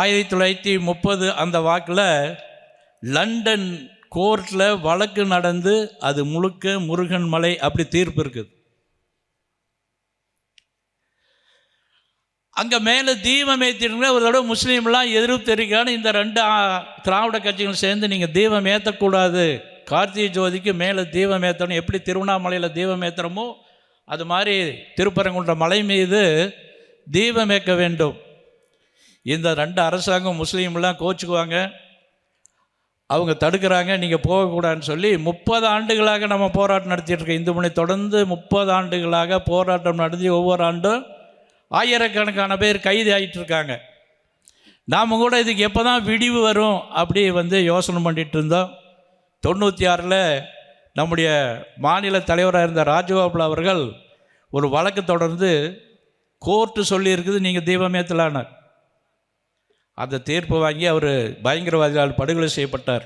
ஆயிரத்தி தொள்ளாயிரத்தி முப்பது அந்த வாக்கில் லண்டன் கோர்ட்டில் வழக்கு நடந்து அது முழுக்க முருகன் மலை அப்படி தீர்ப்பு இருக்குது. அங்கே மேலே தீபம் ஏற்றிருங்க ஒரு தடவை முஸ்லீம்லாம் எதிர்ப்பு தெரிவிக்கிறான்னு இந்த ரெண்டு திராவிட கட்சிகளும் சேர்ந்து நீங்கள் தீபம் ஏற்றக்கூடாது கார்த்திகை ஜோதிக்கு மேலே தீபம் ஏற்றணும் எப்படி திருவண்ணாமலையில் தீபம் ஏற்றுறோமோ அது மாதிரி திருப்பரங்குன்ற மலை மீது தீபம் ஏற்க வேண்டும். இந்த ரெண்டு அரசாங்கம் முஸ்லீம்லாம் கோச்சுக்குவாங்க. அவங்க தடுக்கிறாங்க நீங்கள் போகக்கூடாதுன்னு சொல்லி முப்பது ஆண்டுகளாக நம்ம போராட்டம் நடத்திட்டுருக்கோம். இந்து மணி தொடர்ந்து முப்பது ஆண்டுகளாக போராட்டம் நடத்தி ஒவ்வொரு ஆண்டும் ஆயிரக்கணக்கான பேர் கைது ஆகிட்டு இருக்காங்க நாம் கூட இதுக்கு எப்போ தான் விடிவு வரும் அப்படி வந்து யோசனை பண்ணிகிட்டு இருந்தோம். தொண்ணூற்றி ஆறில் நம்முடைய மாநில தலைவராக இருந்த ராஜகோபால் அவர்கள் ஒரு வழக்கு தொடர்ந்து கோர்ட்டு சொல்லியிருக்குது நீங்கள் தீபமேத்தலானார் அந்த தீர்ப்பு வாங்கி அவர் பயங்கரவாதிகளால் படுகொலை செய்யப்பட்டார்.